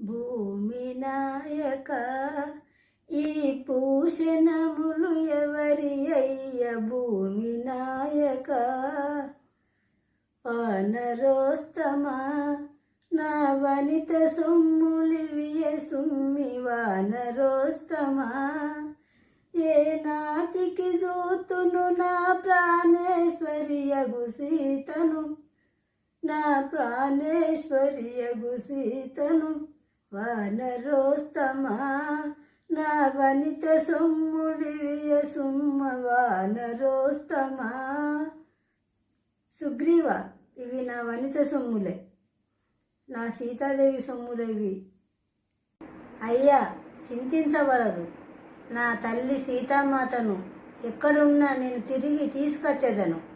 భూమి నాయక ఈ పూషణములు ఎవరి అయ్య? భూమి నాయక వానరోస్తమా నా వనిత సొమ్ములివియ సుమ్మి వానరోస్తమా. ఏ నాటికి జోతును నా ప్రాణేశ్వరియగు సీతను నా ప్రాణేశ్వరియగు సీతను. వానరోస్తమా? నా వనిత సొమ్ములివియ సుమ్మ వానరోస్తమా? సుగ్రీవ ఇవి నా వనిత సొమ్ములే. నా సీతాదేవి సొమ్ములే ఇవి. అయ్యా చింతించవలదు. నా తల్లి సీతామాతను ఎక్కడున్నా నేను తిరిగి తీసుకొచ్చేదను.